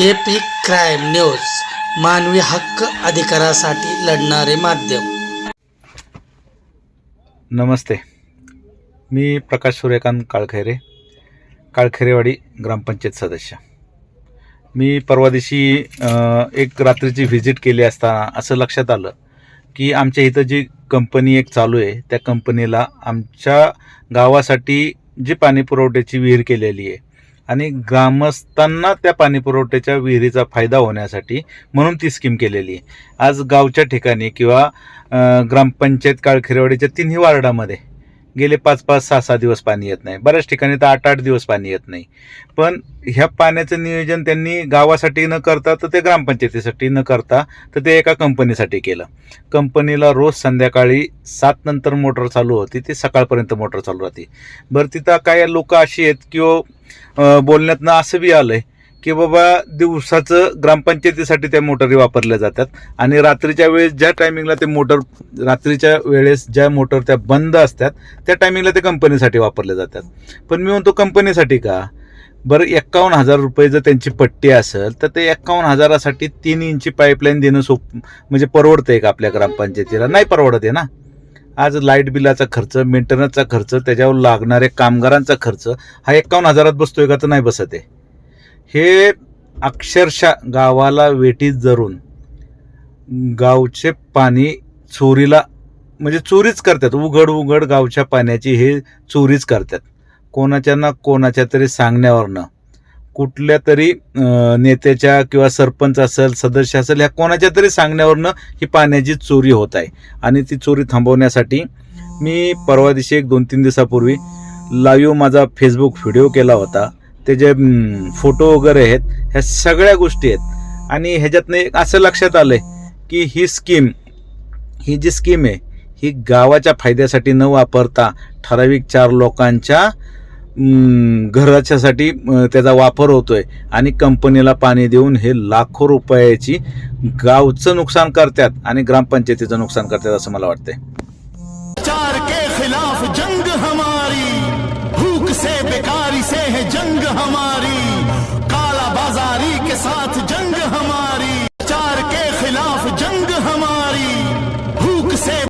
Epic crime news मानवी हक्क अधिकारासाठी लढणारे माध्यम. नमस्ते. मी प्रकाश सूर्यकांत काळखेरे काळखेरेवाडी ग्रामपंचायत सदस्य. मी परवा दिवशी एक रात्रीची व्हिजिट केली असताना असं लक्षात आलं की आमच्या इथं जी कंपनी एक चालू आहे त्या कंपनीला आमच्या गावासाठी जी पाणी पुरवठ्याची विहीर केलेली आहे आणि ग्रामस्थांना त्या पाणी पुरवठ्याच्या विहिरीचा फायदा होण्यासाठी म्हणून ती स्कीम केलेली आहे. आज गावच्या ठिकाणी किंवा ग्रामपंचायत काळखेरवाडीच्या तिन्ही वार्डामध्ये गेले पाच पाच सहा सहा दिवस पाणी येत नाही. बऱ्याच ठिकाणी तर आठ आठ दिवस पाणी येत नाही. पण ह्या पाण्याचं नियोजन त्यांनी गावासाठी न करता तर ते ग्रामपंचायतीसाठी न करता तर ते एका कंपनीसाठी केलं. कंपनीला रोज संध्याकाळी सात नंतर मोटर चालू होती ते सकाळपर्यंत मोटर चालू राहते. बरं तिथं काय लोक अशी आहेत की बोलण्यातनं असं बी आलंय की बाबा दिवसाचं ग्रामपंचायतीसाठी त्या मोटरी वापरल्या जातात. आणि रात्रीच्या वेळेस ज्या टायमिंगला ते मोटर रात्रीच्या वेळेस ज्या मोटर त्या बंद असतात त्या टायमिंगला ते कंपनीसाठी वापरल्या जातात. पण मी म्हणतो कंपनीसाठी का? बरं एक्कावन्न हजार रुपये जर त्यांची पट्टी असेल तर ते एक्कावन्न हजारासाठी तीन इंची पाईपलाईन देणं सोप म्हणजे परवडतं आहे का आपल्या ग्रामपंचायतीला? नाही परवडत आहे ना. आज लाइट बिलाचा खर्च मेंटेनन्सचा खर्च त्याच्यावर लागणारे कामगारांचा खर्च हा एक्कावन्न हजारात बसतोय का तर नाही बसत आहे. हे अक्षरशः गावाला वेटीत धरून गावचे पाणी चोरीला म्हणजे चोरीच करतात. उघड उघड गावच्या पाण्याची हे चोरीच करतात. कोणाच्या ना कोणाच्या तरी सांगण्यावरनं कुठल्या तरी नेत्याच्या किंवा सरपंच असेल सदस्य असेल ह्या कोणाच्या तरी सांगण्यावरनं ही पाण्याची चोरी होत आहे. आणि ती चोरी थांबवण्यासाठी मी परवा दिवशी एक दोन तीन दिवसापूर्वी लाईव्ह माझा फेसबुक व्हिडिओ केला होता. ते जे फोटो वगैरे आहेत ह्या सगळ्या गोष्टी आहेत. आणि ह्याच्यातनं एक असं लक्षात आलं आहे की ही स्कीम ही जी स्कीम आहे ही गावाच्या फायद्यासाठी न वापरता ठराविक चार लोकांच्या घराच्यासाठी त्याचा वापर होतोय. आणि कंपनीला पाणी देऊन हे लाखो रुपयाची गावचं नुकसान करतात आणि ग्रामपंचायतीचं नुकसान करतात असं मला वाटतंय. चार के खिलाफ जंग हमारी भूक से बेकार